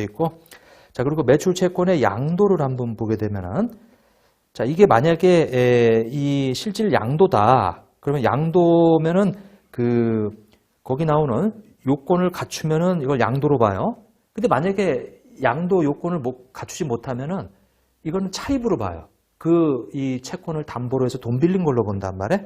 돼 있고 자 그리고 매출 채권의 양도를 한번 보게 되면은 자 이게 만약에 에, 이 실질 양도다 그러면 양도면은 그 거기 나오는 요건을 갖추면은 이걸 양도로 봐요. 근데 만약에 양도 요건을 못 갖추지 못하면은 이거는 차입으로 봐요. 그 이 채권을 담보로 해서 돈 빌린 걸로 본단 말이에요.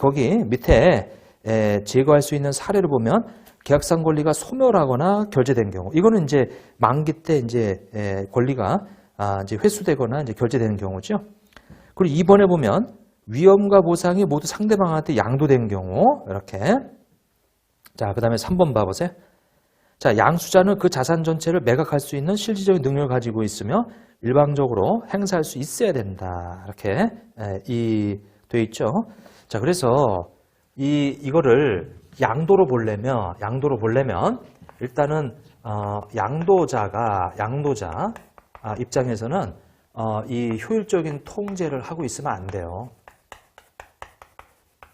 거기 밑에 에, 제거할 수 있는 사례를 보면 계약상 권리가 소멸하거나 결제된 경우 이거는 이제 만기 때 이제 에, 권리가 아, 이제 회수되거나 이제 결제되는 경우죠. 그리고 2번에 보면 위험과 보상이 모두 상대방한테 양도된 경우 이렇게 자 그다음에 3번 봐보세요. 자 양수자는 그 자산 전체를 매각할 수 있는 실질적인 능력을 가지고 있으며 일방적으로 행사할 수 있어야 된다 이렇게 에, 이돼 있죠. 자 그래서 이 이거를 양도로 보려면 양도로 보려면 일단은 어, 양도자가 양도자 아, 입장에서는 어, 이 효율적인 통제를 하고 있으면 안 돼요.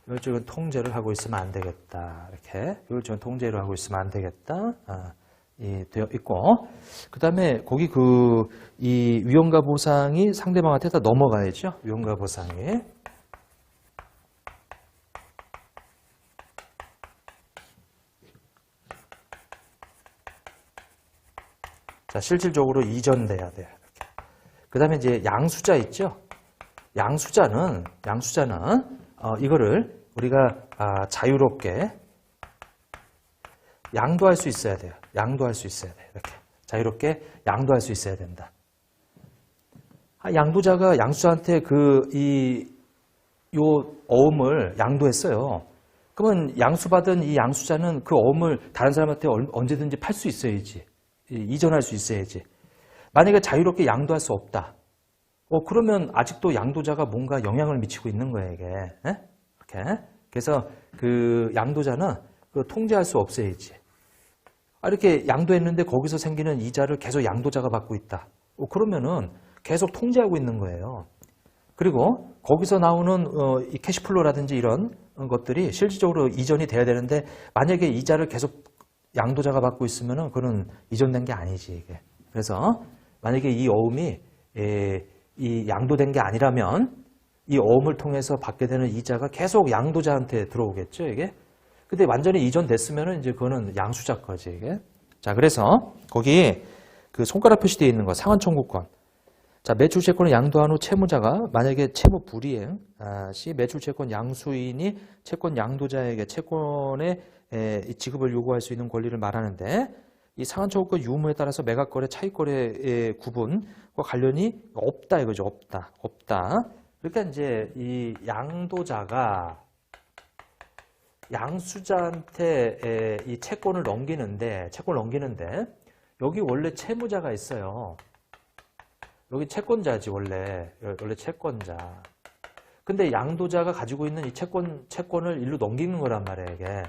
효율적인 통제를 하고 있으면 안 되겠다. 이렇게 효율적인 통제를 하고 있으면 안 되겠다. 아, 이 되어 있고 그 다음에 거기 그 이 위험과 보상이 상대방한테 다 넘어가야죠. 위험과 보상이. 자, 실질적으로 이전돼야 돼요. 그 다음에 이제 양수자 있죠? 양수자는, 양수자는, 어, 이거를 우리가 아, 자유롭게 양도할 수 있어야 돼요. 양도할 수 있어야 돼요. 이렇게. 자유롭게 양도할 수 있어야 된다. 아, 양도자가 양수자한테 그, 이, 요 어음을 양도했어요. 그러면 양수받은 이 양수자는 그 어음을 다른 사람한테 얼- 언제든지 팔 수 있어야지. 이- 이전할 수 있어야지. 만약에 자유롭게 양도할 수 없다. 어, 그러면 아직도 양도자가 뭔가 영향을 미치고 있는 거예요, 이게. 예? 이렇게. 그래서 그 양도자는 그 통제할 수 없어야지. 아, 이렇게 양도했는데 거기서 생기는 이자를 계속 양도자가 받고 있다. 어, 그러면은 계속 통제하고 있는 거예요. 그리고 거기서 나오는 어, 이 캐시플로라든지 이런 것들이 실질적으로 이전이 돼야 되는데 만약에 이자를 계속 양도자가 받고 있으면은 그건 이전된 게 아니지 이게. 그래서 만약에 이 어음이 에, 이 양도된 게 아니라면 이 어음을 통해서 받게 되는 이자가 계속 양도자한테 들어오겠죠 이게. 근데 완전히 이전됐으면은 이제 그거는 양수자 거지 이게. 자 그래서 거기 그 손가락 표시되어 있는 거 상환 청구권. 자, 매출 채권을 양도한 후 채무자가 만약에 채무 불이행 아, 시 매출 채권 양수인이 채권 양도자에게 채권의 지급을 요구할 수 있는 권리를 말하는데 이 상한 청구권 유무에 따라서 매각거래, 차익거래의 구분과 관련이 없다 이거죠. 없다. 없다. 그러니까 이제 이 양도자가 양수자한테 에, 이 채권을 넘기는데 채권을 넘기는데 여기 원래 채무자가 있어요. 여기 채권자지 원래 원래 채권자. 근데 양도자가 가지고 있는 이 채권 채권을 일로 넘기는 거란 말이에요. 이게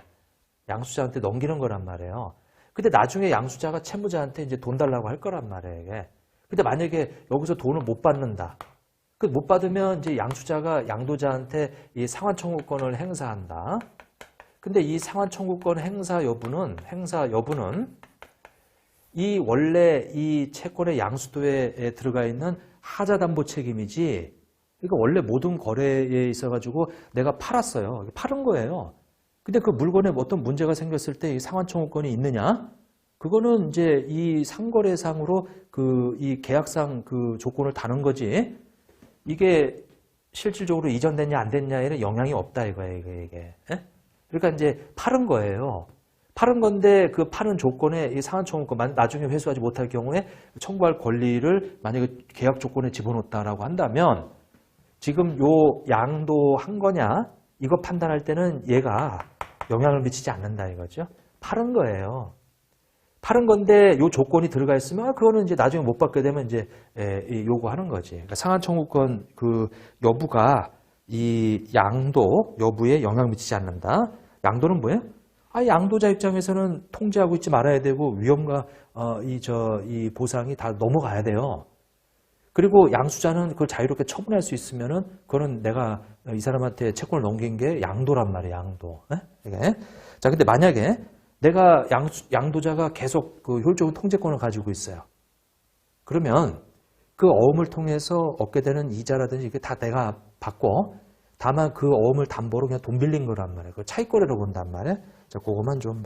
양수자한테 넘기는 거란 말이에요. 근데 나중에 양수자가 채무자한테 이제 돈 달라고 할 거란 말이에요. 이게. 근데 만약에 여기서 돈을 못 받는다. 그 못 받으면 이제 양수자가 양도자한테 이 상환 청구권을 행사한다. 근데 이 상환 청구권 행사 여부는 행사 여부는 이 원래 이 채권의 양수도에 들어가 있는 하자담보 책임이지. 그러니까 원래 모든 거래에 있어가지고 내가 팔았어요. 팔은 거예요. 근데 그 물건에 어떤 문제가 생겼을 때이 상환 청구권이 있느냐? 그거는 이제 이 상거래상으로 그 이 계약상 그 조건을 다는 거지. 이게 실질적으로 이전됐냐 안 됐냐에는 영향이 없다 이거예요. 이게. 이게. 예? 그러니까 이제 팔은 거예요. 파는 건데 그 파는 조건에 이 상한 청구권 만- 나중에 회수하지 못할 경우에 청구할 권리를 만약에 계약 조건에 집어넣었다라고 한다면 지금 요 양도 한 거냐 이거 판단할 때는 얘가 영향을 미치지 않는다 이거죠. 파는 거예요. 파는 건데 요 조건이 들어가 있으면 아, 그거는 이제 나중에 못 받게 되면 이제 에, 이 요구하는 거지. 그러니까 상한 청구권 그 여부가 이 양도 여부에 영향 미치지 않는다. 양도는 뭐예요? 아, 양도자 입장에서는 통제하고 있지 말아야 되고 위험과 어, 이 저 이 보상이 다 넘어가야 돼요. 그리고 양수자는 그걸 자유롭게 처분할 수 있으면은 그거는 내가 이 사람한테 채권을 넘긴 게 양도란 말이에요. 양도. 예? 이게. 자, 근데 만약에 내가 양수, 양도자가 계속 그 효율적인 통제권을 가지고 있어요. 그러면 그 어음을 통해서 얻게 되는 이자라든지 이게 다 내가 받고 다만 그 어음을 담보로 그냥 돈 빌린 거란 말이에요. 그 차익거래로 본단 말이에요. 자, 그거만 좀